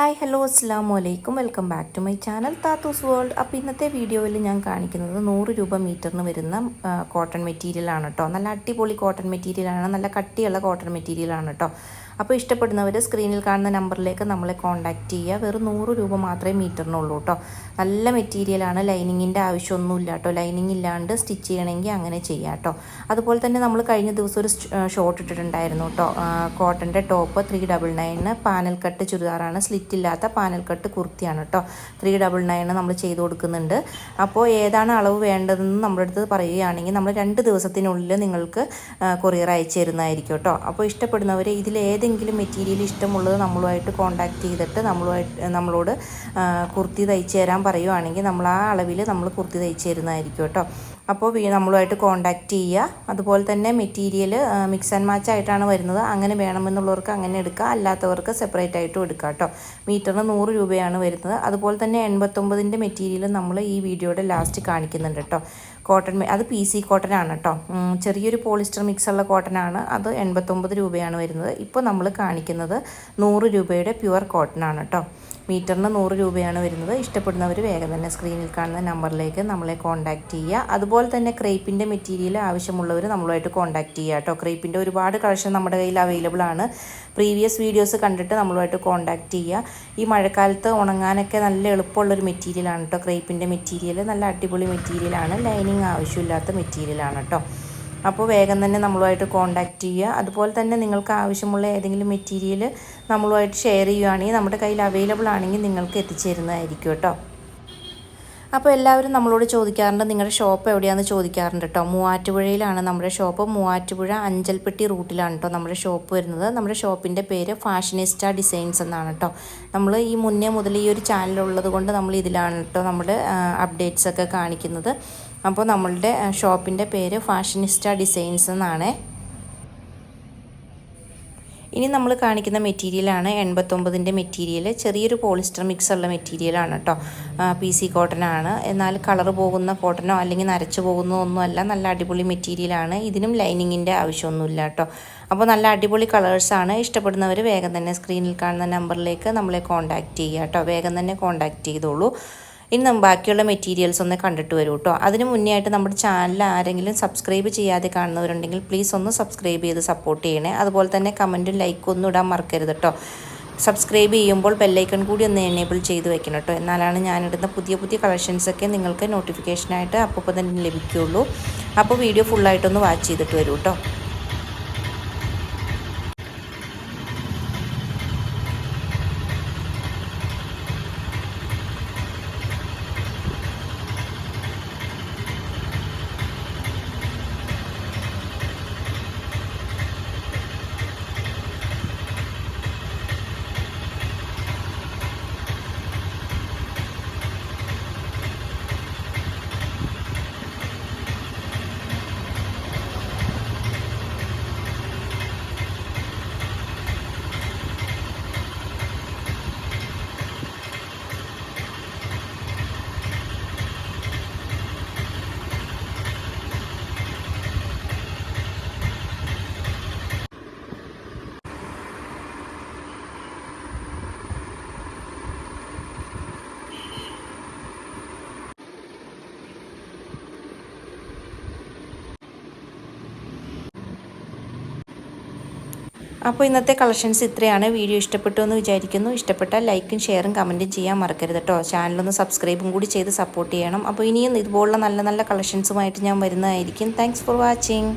Hi hello അസ്സാം വലൈക്കും welcome back to my channel Thathus world അപ്പോൾ ഇന്നത്തെ വീഡിയോയിൽ ഞാൻ കാണിക്കുന്നത് നൂറ് രൂപ മീറ്ററിന് വരുന്ന കോട്ടൺ മെറ്റീരിയലാണ് കേട്ടോ നല്ല അടിപൊളി കോട്ടൺ മെറ്റീരിയലാണ് നല്ല കട്ടിയുള്ള കോട്ടൺ മെറ്റീരിയലാണ് കേട്ടോ അപ്പോൾ ഇഷ്ടപ്പെടുന്നവർ സ്ക്രീനിൽ കാണുന്ന നമ്പറിലേക്ക് നമ്മളെ കോൺടാക്റ്റ് ചെയ്യുക. വെറും നൂറ് രൂപ മാത്രമേ മീറ്ററിനുള്ളൂ കേട്ടോ. നല്ല മെറ്റീരിയലാണ് ലൈനിങ്ങിന്റെ ആവശ്യമൊന്നുമില്ല കേട്ടോ. ലൈനിങ് ഇല്ലാണ്ട് സ്റ്റിച്ച് ചെയ്യണമെങ്കിൽ അങ്ങനെ ചെയ്യാം കേട്ടോ. അതുപോലെ തന്നെ നമ്മൾ കഴിഞ്ഞ ദിവസം ഒരു ഷോർട്ട് ഇട്ടിട്ടുണ്ടായിരുന്നു കേട്ടോ. കോട്ടന്റെ top three double nine panel cut ചുരിദാറാണ്. Slit ഇല്ലാത്ത പാനൽ കട്ട് കുർത്തിയാണ് കേട്ടോ. ത്രീ ഡബിൾ നയന് നമ്മൾ ചെയ്ത് കൊടുക്കുന്നുണ്ട്. അപ്പോൾ ഏതാണ് അളവ് വേണ്ടതെന്ന് നമ്മുടെ അടുത്ത് പറയുകയാണെങ്കിൽ നമ്മൾ രണ്ട് ദിവസത്തിനുള്ളിൽ നിങ്ങൾക്ക് കൊറിയർ അയച്ചു തരുന്നതായിരിക്കും കേട്ടോ. അപ്പോൾ ഇഷ്ടപ്പെടുന്നവർ ഇതിൽ ഏതെങ്കിലും മെറ്റീരിയൽ ഇഷ്ടമുള്ളത് നമ്മളുമായിട്ട് കോൺടാക്റ്റ് ചെയ്തിട്ട് നമ്മളുമായിട്ട് നമ്മളോട് കുർത്തി തയ്ച്ചു തരാൻ പറയുവാണെങ്കിൽ നമ്മൾ ആ അളവിൽ നമ്മൾ കുർത്തി തയ്ച്ചു തരുന്നതായിരിക്കും കേട്ടോ. അപ്പോൾ നമ്മളുമായിട്ട് കോണ്ടാക്റ്റ് ചെയ്യുക. അതുപോലെ തന്നെ മെറ്റീരിയൽ മിക്സ് ആൻഡ് മാച്ച് ആയിട്ടാണ് വരുന്നത്. അങ്ങനെ വേണമെന്നുള്ളവർക്ക് അങ്ങനെ എടുക്കുക അല്ലാത്തവർക്ക് സെപ്പറേറ്റ് ആയിട്ടും എടുക്കുക കേട്ടോ. മീറ്ററിന് നൂറ് രൂപയാണ് വരുന്നത്. അതുപോലെ തന്നെ എൺപത്തൊമ്പതിന്റെ മെറ്റീരിയൽ നമ്മൾ ഈ വീഡിയോയുടെ ലാസ്റ്റ് കാണിക്കുന്നുണ്ട് കേട്ടോ. കോട്ടൺ അത് പി സി കോട്ടൺ ആണ് കേട്ടോ. ചെറിയൊരു പോളിസ്റ്റർ മിക്സ് ഉള്ള കോട്ടൺ ആണ്. അത് എൺപത്തൊമ്പത് രൂപയാണ് വരുന്നത്. ഇപ്പോൾ നമ്മൾ കാണിക്കുന്നത് നൂറ് രൂപയുടെ പ്യുവർ കോട്ടൺ ആണ് കേട്ടോ. മീറ്ററിന് നൂറ് രൂപയാണ് വരുന്നത്. ഇഷ്ടപ്പെടുന്നവർ വേഗം തന്നെ സ്ക്രീനിൽ കാണുന്ന നമ്പറിലേക്ക് നമ്മളെ കോൺടാക്റ്റ് ചെയ്യുക. അതുപോലെ തന്നെ ക്രേപ്പിന്റെ മെറ്റീരിയൽ ആവശ്യമുള്ളവർ നമ്മളുമായിട്ട് കോൺടാക്റ്റ് ചെയ്യുക കേട്ടോ. ക്രേപ്പിന്റെ ഒരുപാട് കളക്ഷൻ നമ്മുടെ കയ്യിൽ അവൈലബിൾ ആണ്. പ്രീവിയസ് വീഡിയോസ് കണ്ടിട്ട് നമ്മളുമായിട്ട് കോൺടാക്റ്റ് ചെയ്യുക. ഈ മഴക്കാലത്ത് ഉണങ്ങാനൊക്കെ നല്ല എളുപ്പമുള്ളൊരു മെറ്റീരിയലാണ് കേട്ടോ. ക്രേപ്പിന്റെ മെറ്റീരിയൽ നല്ല അടിപൊളി മെറ്റീരിയലാണ് ലൈനിങ് ആവശ്യമില്ലാത്ത മെറ്റീരിയലാണ് കേട്ടോ. അപ്പോൾ വേഗം തന്നെ നമ്മളുമായിട്ട് കോൺടാക്റ്റ് ചെയ്യുക. അതുപോലെ തന്നെ നിങ്ങൾക്ക് ആവശ്യമുള്ള ഏതെങ്കിലും മെറ്റീരിയൽ നമ്മളുമായിട്ട് ഷെയർ ചെയ്യുകയാണെങ്കിൽ നമ്മുടെ കയ്യിൽ അവൈലബിൾ ആണെങ്കിൽ നിങ്ങൾക്ക് എത്തിച്ചേരുന്നതായിരിക്കും കേട്ടോ. അപ്പോൾ എല്ലാവരും നമ്മളോട് ചോദിക്കാറുണ്ട് നിങ്ങളുടെ ഷോപ്പ് എവിടെയാണെന്ന് ചോദിക്കാറുണ്ട് കേട്ടോ. മൂവാറ്റുപുഴയിലാണ് നമ്മുടെ ഷോപ്പ് മൂവാറ്റുപുഴ അഞ്ചൽപ്പെട്ടി റൂട്ടിലാണ് കേട്ടോ നമ്മുടെ ഷോപ്പ് വരുന്നത്. നമ്മുടെ ഷോപ്പിന്റെ പേര് ഫാഷനിസ്റ്റ ഡിസൈൻസ് എന്നാണ് കേട്ടോ. നമ്മൾ ഈ മുന്നേ മുതൽ ഈ ഒരു ചാനൽ ഉള്ളത് കൊണ്ട് നമ്മൾ ഇതിലാണ് കേട്ടോ നമ്മുടെ അപ്ഡേറ്റ്സ് ഒക്കെ കാണിക്കുന്നത്. അപ്പോൾ നമ്മളുടെ ഷോപ്പിന്റെ പേര് ഫാഷനിസ്റ്റ ഡിസൈൻസ് എന്നാണ്. ഇനി നമ്മൾ കാണിക്കുന്ന മെറ്റീരിയലാണ് എൺപത്തൊമ്പതിന്റെ മെറ്റീരിയൽ. ചെറിയൊരു പോളിസ്റ്റർ മിക്സ് ഉള്ള മെറ്റീരിയലാണ് കേട്ടോ. പി സി കോട്ടൺ ആണ്. എന്നാൽ കളർ പോകുന്ന കോട്ടനോ അല്ലെങ്കിൽ നരച്ചു പോകുന്നോ ഒന്നുമല്ല നല്ല അടിപൊളി മെറ്റീരിയലാണ് ഇതിനും ലൈനിങ്ങിന്റെ ആവശ്യമൊന്നുമില്ല കേട്ടോ. അപ്പോൾ നല്ല അടിപൊളി കളേഴ്സാണ് ഇഷ്ടപ്പെടുന്നവർ വേഗം തന്നെ സ്ക്രീനിൽ കാണുന്ന നമ്പറിലേക്ക് നമ്മളെ കോൺടാക്റ്റ് ചെയ്യുക കേട്ടോ. വേഗം തന്നെ കോൺടാക്റ്റ് ചെയ്തോളൂ. ഇനി നമ്മൾ ബാക്കിയുള്ള മെറ്റീരിയൽസ് ഒന്ന് കണ്ടിട്ട് വരും കേട്ടോ അതിന് മുന്നേ ആയിട്ട് നമ്മുടെ ചാനൽ ആരെങ്കിലും സബ്സ്ക്രൈബ് ചെയ്യാതെ കാണുന്നവരുണ്ടെങ്കിൽ പ്ലീസ് ഒന്ന് സബ്സ്ക്രൈബ് ചെയ്ത് സപ്പോർട്ട് ചെയ്യണേ. അതുപോലെ തന്നെ കമന്റും ലൈക്കും ഒന്നും ഇടാൻ മറക്കരുത് കേട്ടോ സബ്സ്ക്രൈബ് ചെയ്യുമ്പോൾ ബെല്ലൈക്കൺ കൂടി ഒന്ന് എനേബിൾ ചെയ്ത് വെക്കണം കേട്ടോ എന്നാലാണ് ഞാനിടുന്ന പുതിയ പുതിയ കളക്ഷൻസൊക്കെ നിങ്ങൾക്ക് നോട്ടിഫിക്കേഷനായിട്ട് അപ്പോൾ തന്നെ ലഭിക്കുകയുള്ളൂ അപ്പോൾ വീഡിയോ ഫുള്ളായിട്ടൊന്ന് വാച്ച് ചെയ്തിട്ട് വരൂ കേട്ടോ അപ്പോൾ ഇന്നത്തെ കളക്ഷൻസ് ഇത്രയാണ്. വീഡിയോ ഇഷ്ടപ്പെട്ടു എന്ന് വിചാരിക്കുന്നു. ഇഷ്ടപ്പെട്ടാൽ ലൈക്കും ഷെയറും കമന്റും ചെയ്യാൻ മറക്കരുത് കേട്ടോ. ചാനലൊന്ന് സബ്സ്ക്രൈബും കൂടി ചെയ്ത് സപ്പോർട്ട് ചെയ്യണം. അപ്പോൾ ഇനിയും ഇതുപോലുള്ള നല്ല നല്ല കളക്ഷൻസുമായിട്ട് ഞാൻ വരുന്നതായിരിക്കും. Thanks for watching